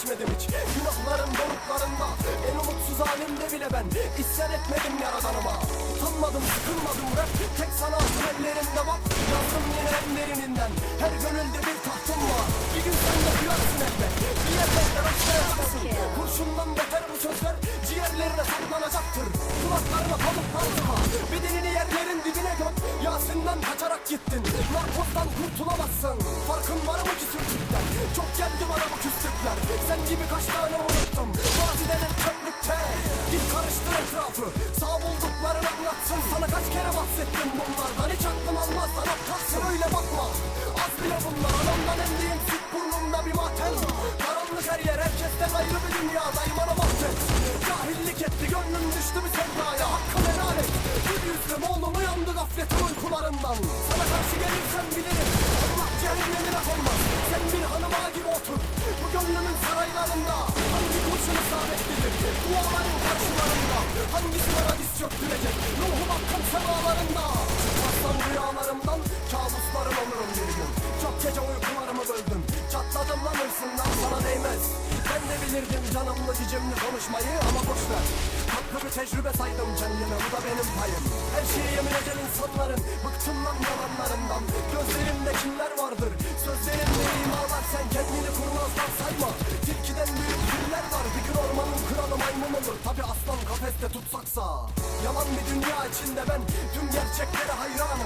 geçmedim hiç. Günahların doruklarında En umutsuz halimde bile ben. İsyan etmedim yaradanıma. Utanmadım sıkılmadım rap Tek sanatım ellerimde bak Yazdım yine en derininden Her gönülde bir tahtım var. Bir gün sen de duyarsın elbet. Bir yerlerde rastlayacaksın Kurşundan beter bu sözler Ciğerlerine saplanacaktır Kulaklarına pamuklar tıka Bedenini yerlerin dibine göm. Yasin'den kaçarak gittin. Narkozdan kurtulamazsın. Farkın var mı ki sürtükler Çok geldi Sana kaç kere bahsettim bunlardan? Hiç aklım almaz lan aptalsın Öyle bakma. Az bile bunlar Anamdan emdiğim süt burnumda bir matem. Karanlık her yer herkesten ayrı bir dünya Daimana mahvet Cahillik etti gönlüm düştü bir sevdaya. Hakkı helal et. Bir yüzlüm oğlum uyandı gafletin uykularından. Sana karşı gelirsem Bilirdim canımlı cicimli konuşmayı ama boş ver. Tatlı bir tecrübe saydım kendime bu da benim payım. Her şeye yemin eden insanların Bıktım lan yalanlarından. Gözlerimde kimler vardır? Sözlerimde imalar sen kendini kurnazdan sayma. Tilkiden büyük filler var Bir gün ormanın kralı maymun olur. Tabi aslan kafeste tutsaksa Yalan bir dünya içinde ben Tüm gerçeklere hayranım